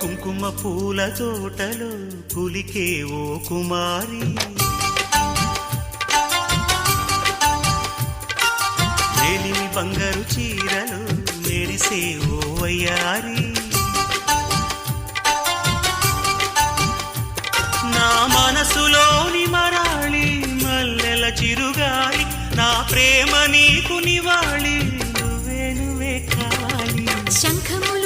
కుంకుమ పూల తోటలో పులికే ఓ కుమారి. వేలిమి బంగారు చీరలు మెరిసే ఓ అయ్యారి నా మనసులోని మరాళి మల్లెల చిరుగాలి నా ప్రేమ నీకు నివాళి నువ్వే నువ్వే కాలి. శంఖములు